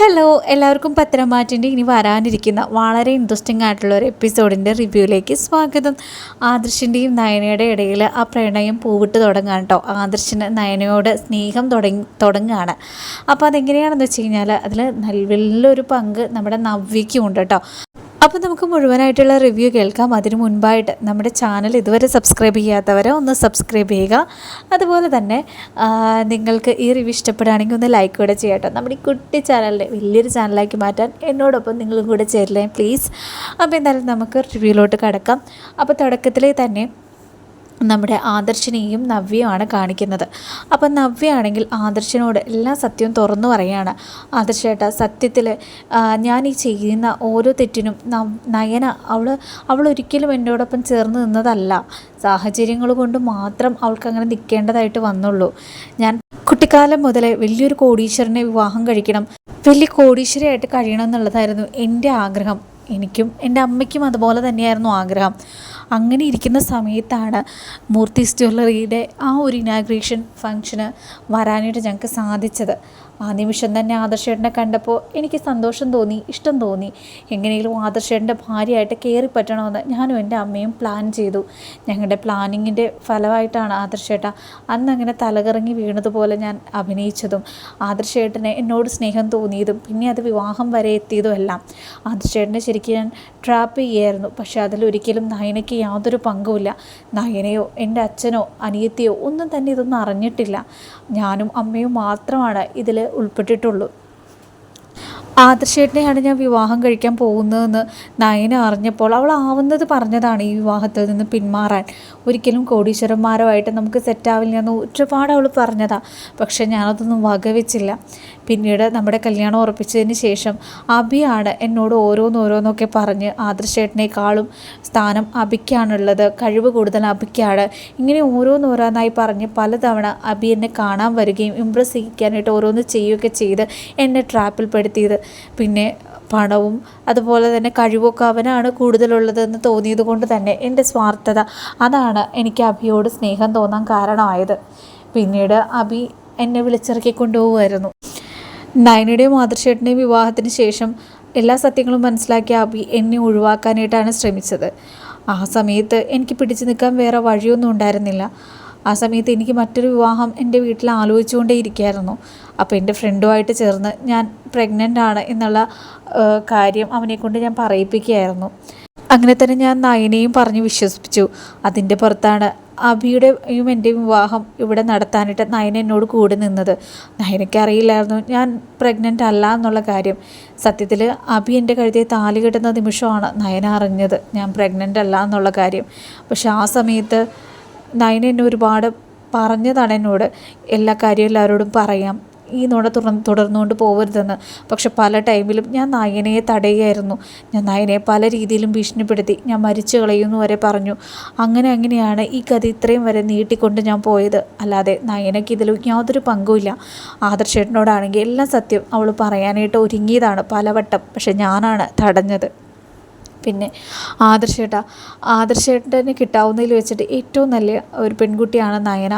Hello എല്ലാവർക്കും പത്രമാറ്റിന്റെ ഇനി വരാനിരിക്കുന്ന വളരെ ഇൻട്രസ്റ്റിംഗ് ആയിട്ടുള്ള ഒരു എപ്പിസോഡിന്റെ റിവ്യൂയിലേക്ക് സ്വാഗതം. ആദർശിന്റെയും നയനയുടെ ഇടയിൽ ആ പ്രണയം പൂവിട്ട് തുടങ്ങാണ് കേട്ടോ ആദർശിന് നയനയോട് സ്നേഹം തുടങ്ങി തുടങ്ങുകയാണ് അപ്പോൾ അതെങ്ങനെയാണെന്ന് വെച്ച് കഴിഞ്ഞാൽ അതിൽ വലിയൊരു പങ്ക് നമ്മുടെ നവ്യയ്ക്കും ഉണ്ട് കേട്ടോ അപ്പോൾ നമുക്ക് മുഴുവനായിട്ടുള്ള റിവ്യൂ കേൾക്കാം. അതിനു മുൻപായിട്ട് നമ്മുടെ ചാനൽ ഇതുവരെ സബ്സ്ക്രൈബ് ചെയ്യാത്തവരെ ഒന്ന് സബ്സ്ക്രൈബ് ചെയ്യുക. അതുപോലെ തന്നെ നിങ്ങൾക്ക് ഈ റിവ്യൂ ഇഷ്ടപ്പെടുകയാണെങ്കിൽ ഒന്ന് ലൈക്ക് കൂടെ ചെയ്യട്ടോ നമ്മുടെ ഈ കുട്ടി ചാനലിനെ വലിയൊരു ചാനലാക്കി മാറ്റാൻ എന്നോടൊപ്പം നിങ്ങളും കൂടെ ചേരില്ലേ പ്ലീസ് അപ്പോൾ എന്തായാലും നമുക്ക് റിവ്യൂയിലോട്ട് കിടക്കാം. അപ്പോൾ തുടക്കത്തിലേ തന്നെ നമ്മുടെ ആദർശിനെയും നവ്യയുമാണ് കാണിക്കുന്നത്. അപ്പം നവ്യയാണെങ്കിൽ ആദർശിനോട് എല്ലാ സത്യവും തുറന്നു പറയുകയാണ്. ആദർശേട്ട സത്യത്തിൽ ഞാൻ ഈ ചെയ്യുന്ന ഓരോ തെറ്റിനും നയന അവൾ അവൾ ഒരിക്കലും എന്നോടൊപ്പം ചേർന്ന് നിന്നതല്ല. സാഹചര്യങ്ങൾ കൊണ്ട് മാത്രം അവൾക്ക് അങ്ങനെ നിൽക്കേണ്ടതായിട്ട് വന്നുള്ളൂ. ഞാൻ കുട്ടിക്കാലം മുതലേ വലിയൊരു കോടീശ്വരനെ വിവാഹം കഴിക്കണം. വലിയ കോടീശ്വരയായിട്ട് കഴിയണം എന്നുള്ളതായിരുന്നു എന്റെ ആഗ്രഹം. എനിക്കും എന്റെ അമ്മയ്ക്കും അതുപോലെ തന്നെയായിരുന്നു ആഗ്രഹം. അങ്ങനെ ഇരിക്കുന്ന സമയത്താണ് മൂർത്തീസ് ജ്വല്ലറിയുടെ ആ ഒരു ഇനാഗ്രേഷൻ ഫങ്ഷന് വരാനായിട്ട് ഞങ്ങൾക്ക് സാധിച്ചത്. ആ നിമിഷം തന്നെ ആദർശേട്ടനെ കണ്ടപ്പോൾ എനിക്ക് സന്തോഷം തോന്നി ഇഷ്ടം തോന്നി. എങ്ങനെയെങ്കിലും ആദർശേട്ടന്റെ ഭാര്യയായിട്ട് കയറി പറ്റണമെന്ന് ഞാനും എന്റെ അമ്മയും പ്ലാൻ ചെയ്തു. ഞങ്ങളുടെ പ്ലാനിങ്ങിന്റെ ഫലമായിട്ടാണ് ആദർശേട്ട അന്ന് അങ്ങനെ തലകറങ്ങി വീണതുപോലെ ഞാൻ അഭിനയിച്ചതും ആദർശേട്ടന് എന്നോട് സ്നേഹം തോന്നിയതും പിന്നെ അത് വിവാഹം വരെ എത്തിയതും എല്ലാം. ആദർശേട്ടനെ ശരിക്കും ഞാൻ ട്രാപ്പ് ചെയ്യായിരുന്നു. പക്ഷേ അതിലൊരിക്കലും നയനയ്ക്ക് യാതൊരു പങ്കുമില്ല. നയനയോ എന്റെ അച്ഛനോ അനിയത്തിയോ ഒന്നും തന്നെ ഇതൊന്നും അറിഞ്ഞിട്ടില്ല. ഞാനും അമ്മയും മാത്രമാണ് ഇതിൽ ഉൾപ്പെട്ടിട്ടുള്ളൂ. ആദർശേട്ടനെയാണ് ഞാൻ വിവാഹം കഴിക്കാൻ പോകുന്നതെന്ന് നയന അറിഞ്ഞപ്പോൾ അവൾ ആവുന്നത് പറഞ്ഞതാണ് ഈ വിവാഹത്തിൽ നിന്ന് പിന്മാറാൻ. ഒരിക്കലും കോടീശ്വരന്മാരുമായിട്ട് നമുക്ക് സെറ്റാവില്ല എന്ന് ഒരുപാട് അവൾ പറഞ്ഞതാണ് പക്ഷേ ഞാനതൊന്നും വകവെച്ചില്ല. പിന്നീട് നമ്മുടെ കല്യാണം ഉറപ്പിച്ചതിന് ശേഷം അഭിയാണ് എന്നോട് ഓരോന്നോരോന്നൊക്കെ പറഞ്ഞ് ആദർശേട്ടനേക്കാളും സ്ഥാനം അഭിക്കാണുള്ളത് കഴിവ് കൂടുതൽ അഭിക്കാണ്. ഇങ്ങനെ ഓരോന്നോരോന്നായി പറഞ്ഞ് പലതവണ അഭി എന്നെ കാണാൻ വരികയും ഇമ്പ്രസ് ചെയ്യിക്കാനായിട്ട് ഓരോന്ന് ചെയ്യുകയൊക്കെ ചെയ്ത് എന്നെ ട്രാപ്പിൽ പെടുത്തിയത്. പിന്നെ പണവും അതുപോലെ തന്നെ കഴിവൊക്കെ അവനാണ് കൂടുതലുള്ളതെന്ന് തോന്നിയത് കൊണ്ട് തന്നെ എന്റെ സ്വാർത്ഥത അതാണ് എനിക്ക് അഭിയോട് സ്നേഹം തോന്നാൻ കാരണമായത്. പിന്നീട് അഭി എന്നെ വിളിച്ചിറക്കി കൊണ്ടുപോകുമായിരുന്നു നയനയുടെയും മാതൃശേട്ടന്റെയും വിവാഹത്തിന് ശേഷം എല്ലാ സത്യങ്ങളും മനസ്സിലാക്കിയ അബി എന്നെ ഒഴിവാക്കാനായിട്ടാണ് ശ്രമിച്ചത്. ആ സമയത്ത് എനിക്ക് പിടിച്ചു നിൽക്കാൻ വേറെ വഴിയൊന്നും ഉണ്ടായിരുന്നില്ല. ആ സമയത്ത് എനിക്ക് മറ്റൊരു വിവാഹം എന്റെ വീട്ടിൽ ആലോചിച്ചുകൊണ്ടേ ഇരിക്കുകയായിരുന്നു. അപ്പോൾ എന്റെ ഫ്രണ്ടുമായിട്ട് ചേർന്ന് ഞാൻ പ്രഗ്നന്റ് ആണ് എന്നുള്ള കാര്യം അവനെക്കൊണ്ട് ഞാൻ പറയിപ്പിക്കുകയായിരുന്നു. അങ്ങനെ തന്നെ ഞാൻ നയനെയും പറഞ്ഞ് വിശ്വസിപ്പിച്ചു. അതിന്റെ പുറത്താണ് അഭിയുടെയും എന്റെയും വിവാഹം ഇവിടെ നടത്താനായിട്ട് നയന എന്നോട് കൂടെ നിന്നത്. നയനയ്ക്ക് അറിയില്ലായിരുന്നു ഞാൻ പ്രഗ്നന്റ് അല്ല എന്നുള്ള കാര്യം. സത്യത്തിൽ അഭി എന്റെ കഴുതിയെ താലി കെട്ടുന്ന നിമിഷമാണ് നയന അറിഞ്ഞത്. ഞാൻ പ്രഗ്നന്റ് അല്ല എന്നുള്ള കാര്യം. പക്ഷെ ആ സമയത്ത് നയന എന്നെ ഒരുപാട് പറഞ്ഞതാണ് എന്നോട്. എല്ലാ കാര്യവും എല്ലാവരോടും പറയാം. ഈ നുണ തുടർന്ന് തുടർന്നുകൊണ്ട് പോകരുതെന്ന് പക്ഷെ പല ടൈമിലും ഞാൻ നായനയെ തടയുകയായിരുന്നു. ഞാൻ നായനയെ പല രീതിയിലും ഭീഷണിപ്പെടുത്തി. ഞാൻ മരിച്ചു കളയുമെന്ന് വരെ പറഞ്ഞു. അങ്ങനെ അങ്ങനെയാണ് ഈ കഥ ഇത്രയും വരെ നീട്ടിക്കൊണ്ട് ഞാൻ പോയത്. അല്ലാതെ നായനയ്ക്ക് ഇതിൽ യാതൊരു പങ്കുമില്ല ആദർശേട്ടനോടാണെങ്കിൽ എല്ലാം സത്യം. അവൾ പറയാനായിട്ട് ഒരുങ്ങിയതാണ് പലവട്ടം. പക്ഷെ ഞാനാണ് തടഞ്ഞത്. പിന്നെ ആദർശേട്ട ആദർശേട്ടനെ കിട്ടാവുന്നതിൽ വെച്ചിട്ട് ഏറ്റവും നല്ല ഒരു പെൺകുട്ടിയാണ് നയന.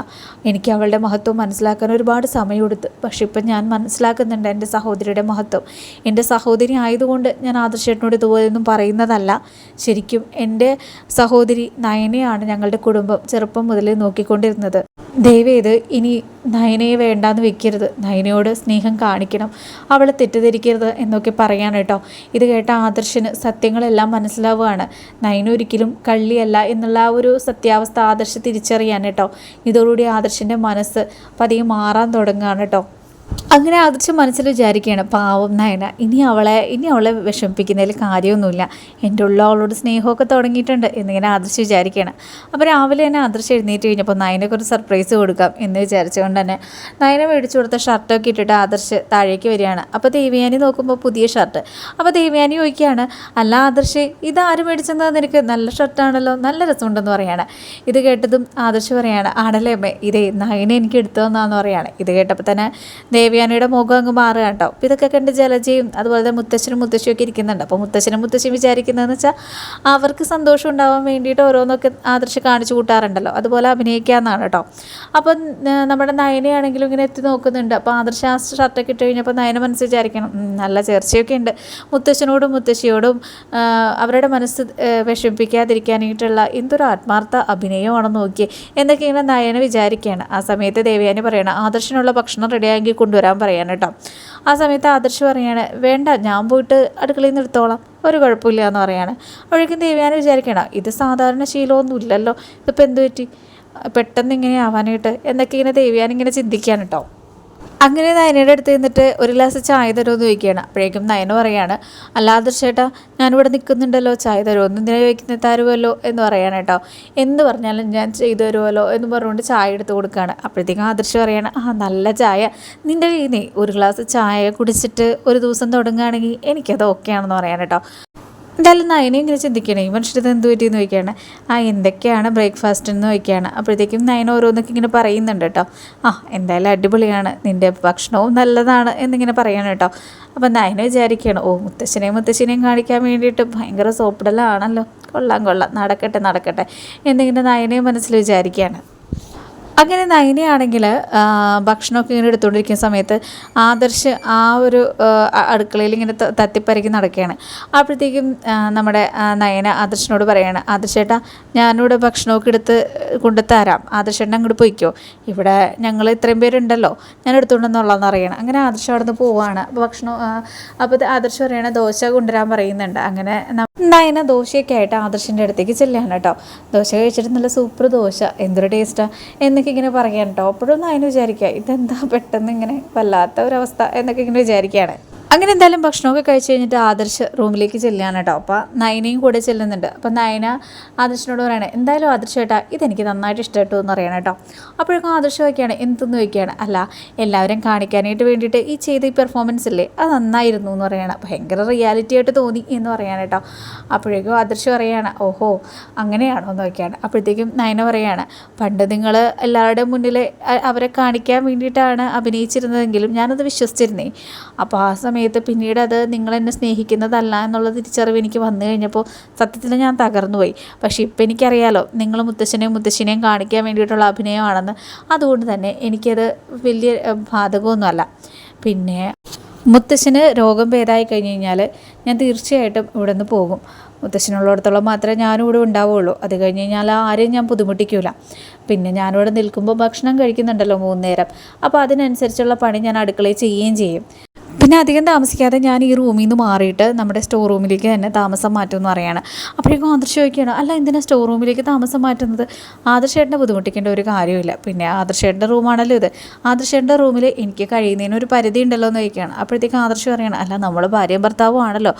എനിക്ക് അവളുടെ മഹത്വം മനസ്സിലാക്കാൻ ഒരുപാട് സമയം സമയമെടുത്ത്. പക്ഷെ ഇപ്പം ഞാൻ മനസ്സിലാക്കുന്നുണ്ട് എന്റെ സഹോദരിയുടെ മഹത്വം. എന്റെ സഹോദരി ആയതുകൊണ്ട് ഞാൻ ആദർശേട്ടനോട് ഇതുപോലെയൊന്നും പറയുന്നതല്ല. ശരിക്കും എന്റെ സഹോദരി നയനയാണ് ഞങ്ങളുടെ കുടുംബം ചെറുപ്പം മുതലേ നോക്കിക്കൊണ്ടിരുന്നത്. ദയവേത് ഇനി നയനയെ വേണ്ടാന്ന് വെക്കരുത്. നയനയോട് സ്നേഹം കാണിക്കണം. അവളെ തെറ്റിദ്ധരിക്കരുത് എന്നൊക്കെ പറയാണ് കേട്ടോ. ഇത് കേട്ട ആദർശന് സത്യങ്ങളെല്ലാം മനസ്സിലാവുകയാണ്. നയന ഒരിക്കലും കള്ളിയല്ല എന്നുള്ള ആ ഒരു സത്യാവസ്ഥ ആദർശ് തിരിച്ചറിയാൻ കേട്ടോ. ഇതോടുകൂടി ആദർശിന്റെ മനസ്സ് പതിയെ മാറാൻ തുടങ്ങുകയാണ് കേട്ടോ. അങ്ങനെ ആദർശം മനസ്സിൽ വിചാരിക്കുകയാണ് പാവം നയന ഇനി അവളെ ഇനി അവളെ വിഷമിപ്പിക്കുന്നതിൽ കാര്യമൊന്നുമില്ല. എന്റെ ഉള്ള അവളോട് സ്നേഹമൊക്കെ തുടങ്ങിയിട്ടുണ്ട് എന്നിങ്ങനെ ആദർശ് വിചാരിക്കുകയാണ്. അപ്പോൾ രാവിലെ തന്നെ ആദർശ് എഴുന്നേറ്റ് കഴിഞ്ഞപ്പോൾ നയനക്ക് ഒരു സർപ്രൈസ് കൊടുക്കാം എന്ന് വിചാരിച്ചുകൊണ്ട് തന്നെ നയന മേടിച്ചു കൊടുത്ത ഷർട്ടൊക്കെ ഇട്ടിട്ട് ആദർശ് താഴേക്ക് വരികയാണ്. അപ്പോൾ ദേവിയാനി നോക്കുമ്പോൾ പുതിയ ഷർട്ട് അപ്പോൾ ദേവിയാനി ചോദിക്കുകയാണ് അല്ല ആദർശ് ഇത് ആര് മേടിച്ചെന്നാൽ നിനക്ക്? നല്ല ഷർട്ടാണല്ലോ നല്ല രസമുണ്ടെന്ന് പറയാണ്. ഇത് കേട്ടതും ആദർശ് പറയുകയാണ് ആണല്ലേ അമ്മേ ഇതേ നയന എനിക്ക് എടുത്തു തന്നാന്ന് പറയാണ്. ഇത് കേട്ടപ്പോൾ തന്നെ ദേവയാനിയുടെ മുഖം അങ്ങ് മാറുക കേട്ടോ. അപ്പോൾ ഇതൊക്കെ കണ്ട് ജലജയും അതുപോലെ തന്നെ മുത്തശ്ശനും മുത്തശ്ശിയും ഒക്കെ ഇരിക്കുന്നുണ്ട്. അപ്പോൾ മുത്തശ്ശനും മുത്തശ്ശിയും വിചാരിക്കുന്നതെന്ന് വെച്ചാൽ അവർക്ക് സന്തോഷം ഉണ്ടാവാൻ വേണ്ടിയിട്ട് ഓരോന്നൊക്കെ ആദർശം കാണിച്ചു കൂട്ടാറുണ്ടല്ലോ. അതുപോലെ അഭിനയിക്കാമെന്നാണ് കേട്ടോ. അപ്പം നമ്മുടെ നയനയാണെങ്കിലും ഇങ്ങനെ എത്തി നോക്കുന്നുണ്ട്. അപ്പോൾ ആദർശ ആ ഷർട്ടൊക്കെ ഇട്ട് കഴിഞ്ഞപ്പോൾ നയന മനസ്സ് വിചാരിക്കണം നല്ല ചേർച്ചയൊക്കെ ഉണ്ട്. മുത്തശ്ശനോടും മുത്തശ്ശിയോടും അവരുടെ മനസ്സ് വിഷമിപ്പിക്കാതിരിക്കാനായിട്ടുള്ള എന്തൊരു ആത്മാർത്ഥ അഭിനയമാണെന്ന് നോക്കി എന്നൊക്കെ ഇങ്ങനെ നയന വിചാരിക്കുകയാണ്. ആ സമയത്ത് ദേവയാനി പറയണം ആദർശനുള്ള ഭക്ഷണം റെഡിയാക്കി കൊണ്ടുവരാൻ പറയാൻ കേട്ടോ. ആ സമയത്ത് ആദർശ് പറയാണ് വേണ്ട ഞാൻ പോയിട്ട് അടുക്കളയിൽ നിന്ന് എടുത്തോളാം. ഒരു കുഴപ്പമില്ല എന്ന് പറയാണ്. അപ്പോഴേക്കും ദേവയാനി വിചാരിക്കണം ഇത് സാധാരണ ശീലമൊന്നും ഇല്ലല്ലോ. ഇതിപ്പോൾ എന്ത് പറ്റി? പെട്ടെന്ന് ഇങ്ങനെ ആവാനായിട്ട്. എന്നൊക്കെ ഇങ്ങനെ ദേവ്യാനിങ്ങനെ ചിന്തിക്കാൻ കേട്ടോ. അങ്ങനെ നയനയുടെ അടുത്ത് നിന്നിട്ട് ഒരു ഗ്ലാസ് ചായ തരുമെന്ന് ചോദിക്കുകയാണ്. അപ്പോഴേക്കും നയന പറയാണ് അല്ലാതെ ചേട്ടാ ഞാനിവിടെ നിൽക്കുന്നുണ്ടല്ലോ ചായ തരുമോ ഒന്നും എന്തിനാ ചോദിക്കുന്നത്? തരുമല്ലോ എന്ന് പറയാണ് കേട്ടോ. എന്ന് പറഞ്ഞാലും ഞാൻ ചെയ്തു തരുമല്ലോ എന്ന് പറഞ്ഞുകൊണ്ട് ചായ എടുത്ത് കൊടുക്കുകയാണ്. അപ്പോഴത്തേക്കും ആദർശം പറയാണ് ആ നല്ല ചായ. നിന്റെ നീ ഒരു ഗ്ലാസ് ചായ കുടിച്ചിട്ട് ഒരു ദിവസം തുടങ്ങുകയാണെങ്കിൽ എനിക്കത് ഓക്കെ ആണെന്ന് പറയാൻ കേട്ടോ. എന്തായാലും നയനെ ഇങ്ങനെ ചിന്തിക്കണേ. ഈ മനുഷ്യരത് എന്ത് പറ്റിയെന്ന് ചോദിക്കുകയാണ് ആ എന്തൊക്കെയാണ് ബ്രേക്ക്ഫാസ്റ്റ് എന്ന് ചോദിക്കുകയാണ് അപ്പോഴത്തേക്കും നയന ഓരോന്നൊക്കെ ഇങ്ങനെ പറയുന്നുണ്ട് കേട്ടോ ആ എന്തായാലും അടിപൊളിയാണ്. നിന്റെ ഭക്ഷണവും നല്ലതാണ് എന്നിങ്ങനെ പറയാണ് കേട്ടോ അപ്പം നയന വിചാരിക്കുകയാണ് ഓ മുത്തശ്ശനെയും മുത്തശ്ശനെയും കാണിക്കാൻ വേണ്ടിയിട്ട് ഭയങ്കര സോപ്പിടലാണല്ലോ. കൊള്ളാം കൊള്ളാം. നടക്കട്ടെ നടക്കട്ടെ. എന്നിങ്ങനെ നയനെ മനസ്സിൽ വിചാരിക്കുകയാണ് അങ്ങനെ നയനയാണെങ്കിൽ ഭക്ഷണമൊക്കെ ഇങ്ങനെ എടുത്തുകൊണ്ടിരിക്കുന്ന സമയത്ത് ആദർശ് ആ ഒരു അടുക്കളയിൽ ഇങ്ങനെ തത്തിപ്പരക്കി നടക്കുകയാണ്. അപ്പോഴത്തേക്കും നമ്മുടെ നയന ആദർശനോട് പറയാണ് ആദർശേട്ടാ ഞാനിവിടെ ഭക്ഷണമൊക്കെ എടുത്ത് കൊണ്ടുത്തരാം ആദർശേട്ടൻ അങ്ങോട്ട് പോയിക്കോ. ഇവിടെ ഞങ്ങൾ ഇത്രയും പേരുണ്ടല്ലോ ഞാൻ എടുത്തുകൊണ്ടെന്നുള്ളതെന്ന് അറിയണം അങ്ങനെ ആദർശം അവിടെ നിന്ന് അപ്പോൾ ഭക്ഷണം അപ്പോൾ ആദർശ് പറയണ ദോശ കൊണ്ടുവരാൻ പറയുന്നുണ്ട്. അങ്ങനെ നയന ദോശയൊക്കെ ആയിട്ട് ആദർശിന്റെ അടുത്തേക്ക് ചെല്ലുകയാണ് കേട്ടോ. ദോശ കഴിച്ചിട്ട് നല്ല സൂപ്പർ ദോശ. എന്തൊരു ടേസ്റ്റാണ് എന്നൊക്കെ ഇങ്ങനെ പറയാൻ കേട്ടോ അപ്പോഴൊന്നും അതിന് വിചാരിക്കുക ഇതെന്താ പെട്ടെന്ന് ഇങ്ങനെ വല്ലാത്ത ഒരവസ്ഥ എന്നൊക്കെ ഇങ്ങനെ വിചാരിക്കുകയാണ് അങ്ങനെ എന്തായാലും ഭക്ഷണമൊക്കെ കഴിച്ച് കഴിഞ്ഞിട്ട് ആദർശ് റൂമിലേക്ക് ചെല്ലുകയാണ് കേട്ടോ. അപ്പോൾ നയനയും കൂടെ ചെല്ലുന്നുണ്ട്. അപ്പോൾ നയന ആദർശിനോട് പറയണേ എന്തായാലും ആദർശ് ചേട്ടാ ഇതെനിക്ക് നന്നായിട്ട് ഇഷ്ടപ്പെട്ടു എന്ന് പറയണം കേട്ടോ. അപ്പോഴേക്കും ആദർശ് വയ്ക്കുകയാണ് എന്തെന്ന് വയ്ക്കുകയാണ് അല്ല എല്ലാവരും കാണിക്കാനായിട്ട് വേണ്ടിയിട്ട് ഈ ചെയ്ത ഈ പെർഫോമൻസ് ഇല്ലേ അത് നന്നായിരുന്നു എന്ന് പറയണം. ഭയങ്കര റിയാലിറ്റി ആയിട്ട് തോന്നി എന്ന് പറയാൻ കേട്ടോ. അപ്പോഴേക്കും ആദർശ് പറയുകയാണ് ഓഹോ അങ്ങനെയാണോ? എന്ന് വയ്ക്കുകയാണ് അപ്പോഴത്തേക്കും നയന പറയുകയാണ് പണ്ട് നിങ്ങൾ എല്ലാവരുടെയും മുന്നിൽ അവരെ കാണിക്കാൻ വേണ്ടിയിട്ടാണ് അഭിനയിച്ചിരുന്നതെങ്കിലും ഞാനത് വിശ്വസിച്ചിരുന്നേ. അപ്പോൾ ആ സമയത്ത് പിന്നീട് അത് നിങ്ങൾ എന്നെ സ്നേഹിക്കുന്നതല്ല എന്നുള്ള തിരിച്ചറിവ് എനിക്ക് വന്നു കഴിഞ്ഞപ്പോൾ സത്യത്തിൽ ഞാൻ തകർന്നു പോയി പക്ഷേ ഇപ്പം എനിക്കറിയാലോ നിങ്ങൾ മുത്തശ്ശനെയും മുത്തശ്ശിനെയും കാണിക്കാൻ വേണ്ടിയിട്ടുള്ള അഭിനയമാണെന്ന്. അതുകൊണ്ട് തന്നെ എനിക്കത് വലിയ ബാധകമൊന്നുമല്ല. പിന്നെ മുത്തശ്ശന് രോഗം ഭേദമായി കഴിഞ്ഞ് കഴിഞ്ഞാൽ ഞാൻ തീർച്ചയായിട്ടും ഇവിടെ നിന്ന് പോകും. മുത്തശ്ശനുള്ളിടത്തോളം മാത്രമേ ഞാനും ഇവിടെ ഉണ്ടാവുകയുള്ളൂ. അത് കഴിഞ്ഞ് കഴിഞ്ഞാൽ ആരെയും ഞാൻ ബുദ്ധിമുട്ടിക്കില്ല പിന്നെ ഞാനിവിടെ നിൽക്കുമ്പോൾ ഭക്ഷണം കഴിക്കുന്നുണ്ടല്ലോ മൂന്നേരം. അപ്പോൾ അതിനനുസരിച്ചുള്ള പണി ഞാൻ അടുക്കളയിൽ ചെയ്യുകയും ചെയ്യും. പിന്നെ അധികം താമസിക്കാതെ ഞാൻ ഈ റൂമിൽ നിന്ന് മാറിയിട്ട് നമ്മുടെ സ്റ്റോർ റൂമിലേക്ക് തന്നെ താമസം മാറ്റുമെന്ന് പറയാണ്. അപ്പോഴേക്കും ആദർശ് ചോദിക്കുകയാണ് അല്ല എന്തിനാ സ്റ്റോർ റൂമിലേക്ക് താമസം മാറ്റുന്നത്? ആദർശേട്ടനെ ബുദ്ധിമുട്ടിക്കേണ്ട ഒരു കാര്യമില്ല പിന്നെ ആദർശേട്ടന്റെ റൂമാണല്ലോ ഇത്. ആദർശേട്ടന്റെ റൂമിൽ എനിക്ക് കഴിയുന്നതിന് ഒരു പരിധി ഉണ്ടല്ലോ എന്ന് ചോദിക്കുകയാണ്. അപ്പോഴത്തേക്കും ആദർശ് പറയണം അല്ല നമ്മൾ ഭാര്യയും ഭർത്താവും ആണല്ലോ.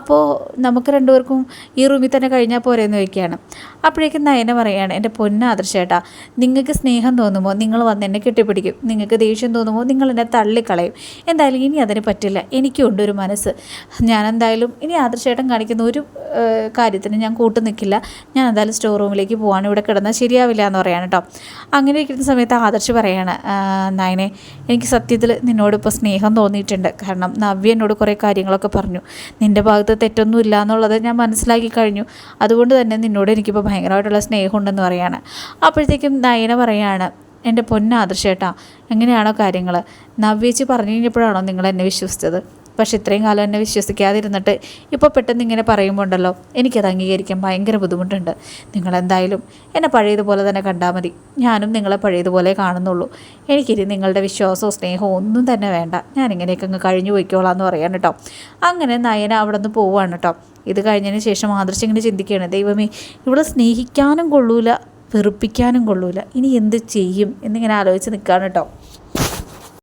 അപ്പോൾ നമുക്ക് രണ്ടുപേർക്കും ഈ റൂമിൽ തന്നെ കഴിഞ്ഞാൽ പോരെയെന്ന് ചോദിക്കുകയാണ്. അപ്പോഴേക്കും നയന പറയുകയാണ് എന്റെ പൊന്ന ആദർശേട്ടാ നിങ്ങൾക്ക് സ്നേഹം തോന്നുമ്പോൾ നിങ്ങൾ വന്ന് എന്നെ കെട്ടിപ്പിടിക്കും. നിങ്ങൾക്ക് ദേഷ്യം തോന്നുമ്പോൾ നിങ്ങൾ എന്നെ തള്ളിക്കളയും. എന്തായാലും ഇനി അതിന് പറ്റില്ല. എനിക്കുണ്ട് ഒരു മനസ്സ്. ഞാൻ എന്തായാലും ഇനി ആദർശേട്ടൻ കാണിക്കുന്ന ഒരു കാര്യത്തിന് ഞാൻ കൂട്ടു നിൽക്കില്ല ഞാൻ എന്തായാലും സ്റ്റോർ റൂമിലേക്ക് പോകാൻ ഇവിടെ കിടന്നാൽ ശരിയാവില്ല എന്ന് പറയാണ് കേട്ടോ അങ്ങനെ ഇരിക്കുന്ന സമയത്ത് ആദർശ് പറയാണ് നായനെ എനിക്ക് സത്യത്തിൽ നിന്നോട് ഇപ്പോൾ സ്നേഹം തോന്നിയിട്ടുണ്ട്. കാരണം നവ്യ എന്നോട് കുറേ കാര്യങ്ങളൊക്കെ പറഞ്ഞു. നിന്റെ ഭാഗത്ത് തെറ്റൊന്നും ഇല്ല എന്നുള്ളത് ഞാൻ മനസ്സിലാക്കി കഴിഞ്ഞു. അതുകൊണ്ട് തന്നെ നിന്നോട് എനിക്കിപ്പോൾ ഭയങ്കരമായിട്ടുള്ള സ്നേഹമുണ്ടെന്ന് പറയാണ്. അപ്പോഴത്തേക്കും നയന പറയാണ് എന്റെ പൊന്നാദർശേട്ടാ എങ്ങനെയാണോ കാര്യങ്ങൾ നവ്യേച്ചി പറഞ്ഞു കഴിഞ്ഞപ്പോഴാണോ നിങ്ങൾ എന്നെ വിശ്വസിച്ചത്? പക്ഷെ ഇത്രയും കാലം എന്നെ വിശ്വസിക്കാതിരുന്നിട്ട് ഇപ്പോൾ പെട്ടെന്ന് ഇങ്ങനെ പറയുമ്പോൾ ഉണ്ടല്ലോ എനിക്കത് അംഗീകരിക്കാൻ ഭയങ്കര ബുദ്ധിമുട്ടുണ്ട്. നിങ്ങളെന്തായാലും എന്നെ പഴയതുപോലെ തന്നെ കണ്ടാൽ മതി. ഞാനും നിങ്ങളെ പഴയതുപോലെ കാണുന്നുള്ളൂ. എനിക്കിനി നിങ്ങളുടെ വിശ്വാസമോ സ്നേഹമോ ഒന്നും തന്നെ വേണ്ട. ഞാനിങ്ങനെയൊക്കെ അങ്ങ് കഴിഞ്ഞു പോയിക്കോളാം എന്ന് പറയാൻ കേട്ടോ. അങ്ങനെ നയന അവിടെ നിന്ന് പോവുകയാണ് കേട്ടോ. ഇത് കഴിഞ്ഞതിന് ശേഷം ആദർശം ഇങ്ങനെ ചിന്തിക്കുകയാണ് ദൈവമേ ഇവിടെ സ്നേഹിക്കാനും കൊള്ളൂല. വെറുപ്പിക്കാനും കൊള്ളൂല. ഇനി എന്ത് ചെയ്യും എന്നിങ്ങനെ ആലോചിച്ച് നിൽക്കുകയാണ് കേട്ടോ